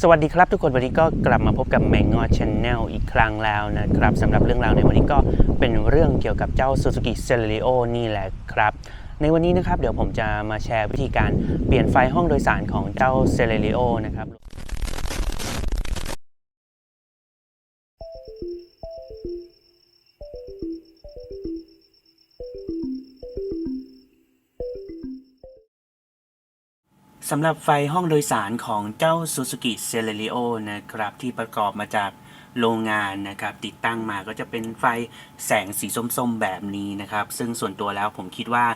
สวัสดีครับทุกคนวันนี้ก็กลับมาพบกับแมงงอชแนลอีกครั้งแล้วนะครับสำหรับเรื่องราวในวันนี้ก็เป็นเรื่องเกี่ยวกับเจ้า Suzuki c e l e r i o นี่แหละครับ ในวันนี้นะครับเดี๋ยวผมจะมาแชร์วิธีการเปลี่ยนไฟห้องโดยสารของเจ้า c e l e r i o นะครับ สำหรับไฟห้องโดยสารของเจ้า Suzuki c e l e r i o นะครับ ที่ประกอบมาจากโรงงานนะครับ ติดตั้งมาก็จะเป็นไฟแสงสีส้มๆแบบนี้นะครับ ซึ่งส่วนตัวแล้วผมคิดว่า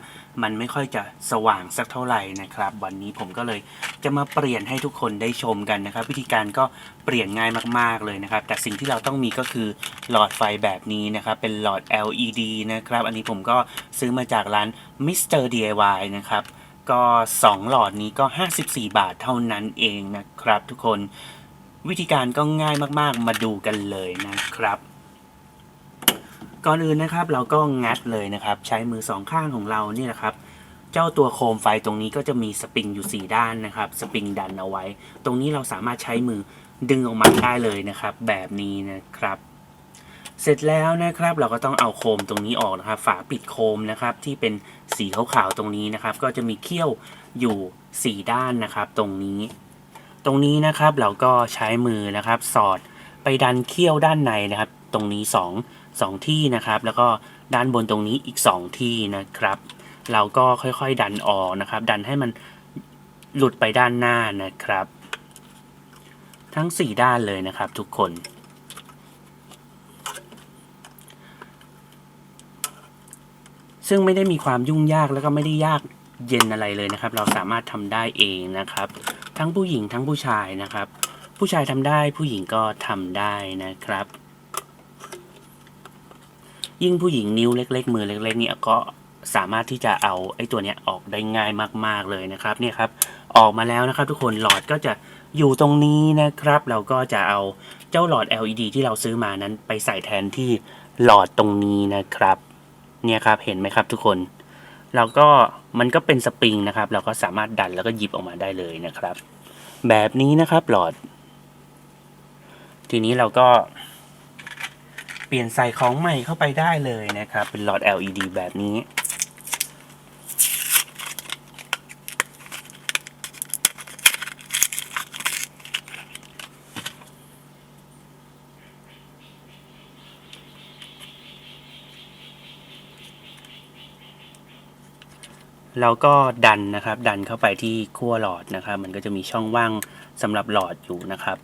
มันไม่ค่อยจะสว่างสักเท่าไหร่นะครับ วันนี้ผมก็เลยจะมาเปลี่ยนให้ทุกคนได้ชมกันนะครับ วิธีการก็เปลี่ยนง่ายมากๆเลยนะครับ แต่สิ่งที่เราต้องมีก็คือหลอดไฟแบบนี้นะครับ เป็นหลอด LED นะครับ อันนี้ผมก็ซื้อมาจากร้าน Mr. DIY นะครับ ก็ 2 หลอดนี้ก็ 54 บาทเท่านั้นเองนะครับทุกคนวิธีการก็ง่ายมากๆ มาดูกันเลยนะครับ ก่อนอื่นนะครับเราก็งัดเลยนะครับ ใช้มือสองข้างของเรานี่แหละครับ เจ้าตัวโคมไฟตรงนี้ก็จะมีสปริงอยู่ 4 ด้านนะครับ สปริงดันเอาไว้ ตรงนี้เราสามารถใช้มือดึงออกมาได้เลยนะครับ แบบนี้นะครับ เสร็จแล้วนะครับเราก็ต้องเอาโคมตรงนี้ออกนะครับ ฝาปิดโคมนะครับที่เป็นสีขาวๆตรงนี้นะครับ ก็จะมีเขี้ยวอยู่ 4 ด้านนะครับ ตรงนี้ ตรงนี้นะครับเราก็ใช้มือนะครับ สอดไปดันเขี้ยวด้านในนะครับ ตรงนี้ 2 2 ที่นะครับ แล้วก็ด้านบนตรงนี้อีก 2 ที่นะครับ เราก็ค่อยๆดันออกนะครับ ดันให้มันหลุดไปด้านหน้านะครับ ทั้ง 4 ด้านเลยนะครับทุกคน ซึ่งไม่ได้มีความยุ่งยากแล้วก็ไม่ได้ยากเย็นอะไรเลยนะครับ เราสามารถทำได้เองนะครับ ทั้งผู้หญิงทั้งผู้ชายนะครับ ผู้ชายทำได้ผู้หญิงก็ทำได้นะครับ ยิ่งผู้หญิงนิ้วเล็ก ๆ มือเล็ก ๆ เนี่ยก็สามารถที่จะเอาไอ้ตัวเนี้ยออกได้ง่ายมาก ๆเลยนะครับเนี่ยครับออกมาแล้วนะครับ ทุกคนหลอดก็จะอยู่ตรงนี้นะครับ เราก็จะเอาเจ้าหลอด LED ที่เราซื้อมานั้นไปใส่แทนที่หลอดตรงนี้นะครับ เนี่ยครับเห็นไหมครับทุกคนเราก็มันก็เป็นสปริงนะครับ เราก็สามารถดันแล้วก็หยิบออกมาได้เลยนะครับ แบบนี้นะครับหลอด ทีนี้เราก็ เปลี่ยนใส่ของใหม่เข้าไปได้เลยนะครับ เป็นหลอด LED แบบนี้ เราก็ดันนะครับ ดันเข้าไปที่ขั้วหลอดนะครับ มันก็จะมีช่องว่างสำหรับหลอดอยู่นะครับ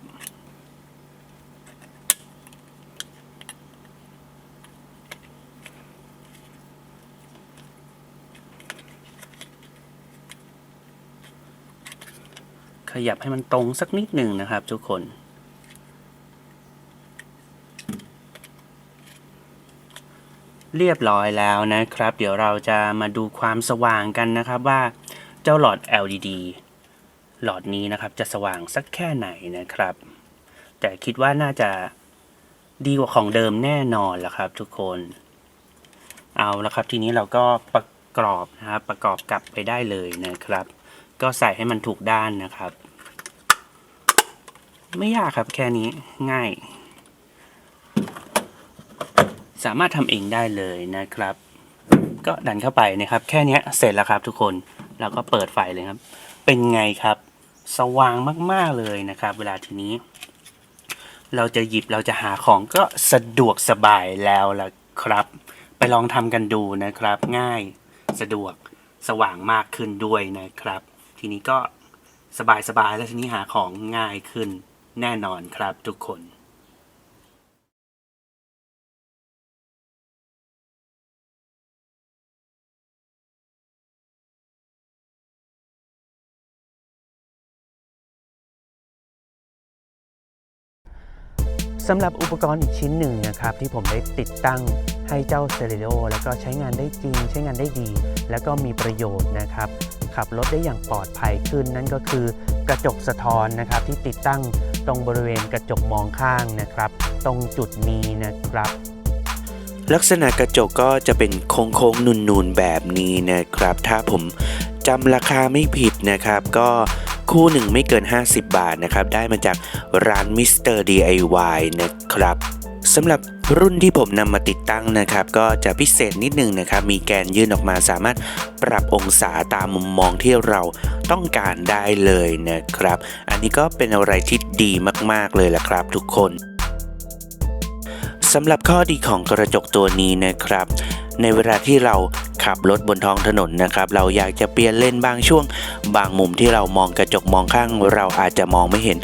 ขยับให้มันตรงสักนิดหนึ่งนะครับทุกคน เรียบร้อยแล้วนะครับ เดี๋ยวเราจะมาดูความสว่างกันนะครับว่าเจ้าหลอด LED หลอดนี้นะครับจะสว่างสักแค่ไหนนะครับ แต่คิดว่าน่าจะดีกว่าของเดิมแน่นอนละครับ ทุกคนเอาละครับ ทีนี้เราก็ประกอบนะครับประกอบกลับไปได้เลยนะครับ ก็ใส่ให้มันถูกด้านนะครับ ไม่ยากครับแค่นี้ง่าย สามารถทำเองได้เลยนะครับ ก็ดันเข้าไปนะครับ แค่นี้เสร็จแล้วครับทุกคนเราก็เปิดไฟเลยครับ เป็นไงครับ สว่างมากๆเลยนะครับ เวลาทีนี้ เราจะหยิบเราจะหาของก็สะดวกสบายแล้วล่ะครับ ไปลองทำกันดูนะครับ ง่ายสะดวกสว่างมากขึ้นด้วยนะครับ ทีนี้ก็สบายๆแล้วทีนี้หาของง่ายขึ้นแน่นอนครับทุกคน สำหรับอุปกรณ์อีกชิ้นหนึ่งนะครับที่ผมได้ติดตั้งให้เจ้าเซเรโอแล้วก็ใช้งานได้จริง ใช้งานได้ดี แล้วก็มีประโยชน์นะครับขับรถได้อย่างปลอดภัยขึ้น นั่นก็คือกระจกสะท้อนนะครับที่ติดตั้งตรงบริเวณกระจกมองข้างนะครับ ตรงจุดนี้นะครับ ลักษณะกระจกก็จะเป็นโค้งๆนูนๆแบบนี้นะครับ ถ้าผมจำราคาไม่ผิดนะครับ ก็คู่หนึ่งไม่เกิน 50 บาทนะครับ ได้มาจาก ร้านมิสเตอร์ DIY นะครับสำหรับรุ่นที่ผมนำมาติดตั้งนะครับ ก็จะพิเศษนิดนึงนะครับ มีแกนยื่นออกมาสามารถปรับองศาตามมุมมองที่เราต้องการได้เลยนะครับ อันนี้ก็เป็นอะไรที่ดีมากๆเลยละครับทุกคนสำหรับข้อดีของกระจกตัวนี้นะครับ ในเวลาที่เรา ขับรถบนท้องถนนนะครับเราอยากจะเปลี่ยนเลนบางช่วง บางมุมที่เรามองกระจกมองข้าง เราอาจจะมองไม่เห็น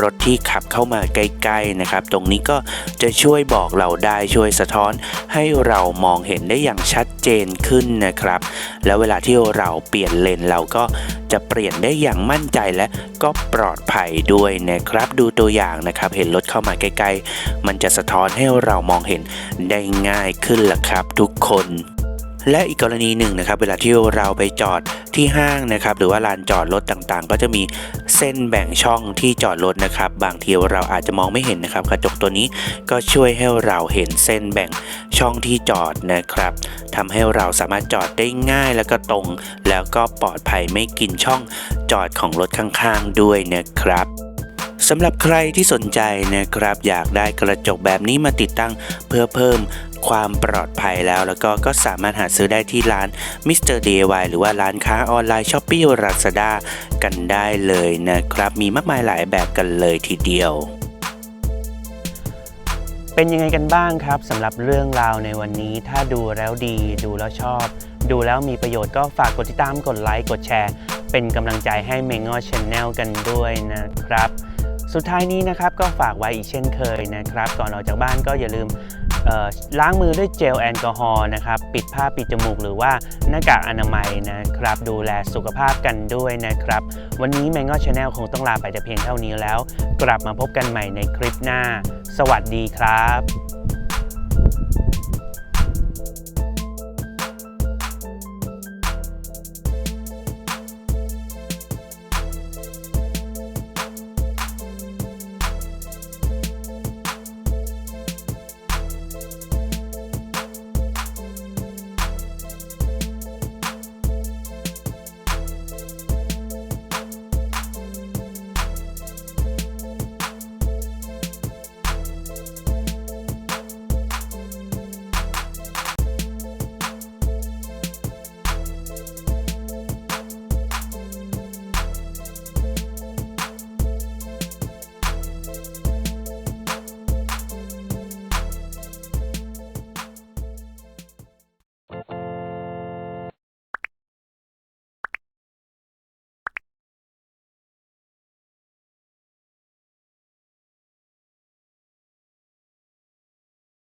รถที่ขับเข้ามาใกล้ๆนะครับ ตรงนี้ก็จะช่วยบอกเราได้ช่วยสะท้อน ให้เรามองเห็นได้อย่างชัดเจนขึ้นนะครับ แล้วเวลาที่เราเปลี่ยนเลนเราก็จะเปลี่ยนได้อย่างมั่นใจและก็ปลอดภัยด้วยนะครับ ดูตัวอย่างนะครับ เห็นรถเข้ามาใกล้ ๆ มันจะสะท้อนให้เรามองเห็นได้ง่ายขึ้นล่ะครับ ทุกคน และอีกกรณีหนึ่งนะครับเวลาที่เราไปจอดที่ห้างนะครับหรือว่าลานจอดรถต่างๆ ก็จะมีเส้นแบ่งช่องที่จอดรถนะครับ บางทีเราอาจจะมองไม่เห็นนะครับกระจกตัวนี้ก็ช่วยให้เราเห็นเส้นแบ่งช่องที่จอดนะครับทำให้เราสามารถจอดได้ง่ายแล้วก็ตรง แล้วก็ปลอดภัยไม่กินช่องจอดของรถข้างๆด้วยนะครับ สำหรับใครที่สนใจนะครับ อยากได้กระจกแบบนี้มาติดตั้งเพื่อเพิ่มความปลอดภัยแล้วแล้วก็ก็สามารถหาซื้อได้ที่ร้าน Mr. DIY หรือว่าร้านค้าออนไลน์ s h อ p e e Lazada กันได้เลยนะครับ มีมากมายหลายแบบกันเลยทีเดียว เป็นยังไงกันบ้างครับสำหรับเรื่องราวในวันนี้ ถ้าดูแล้วดี ดูแล้วชอบ ดูแล้วมีประโยชน์ก็ฝากกดติดตามกดไลค์กดแชร์ เป็นกำลังใจให้เมง o ช n แนลกันด้วยนะครับ สุดท้ายนี้นะครับก็ฝากไว้อีกเช่นเคยนะครับ ก่อนออกจากบ้านก็อย่าลืมล้างมือด้วยเจลแอลกอฮอล์นะครับ ปิดผ้าปิดจมูกหรือว่าหน้ากากอนามัยนะครับ ดูแลสุขภาพกันด้วยนะครับ วันนี้แมง o ชาแนลคงต้องลาไปแต่เพียงเท่านี้แล้ว กลับมาพบกันใหม่ในคลิปหน้า สวัสดีครับ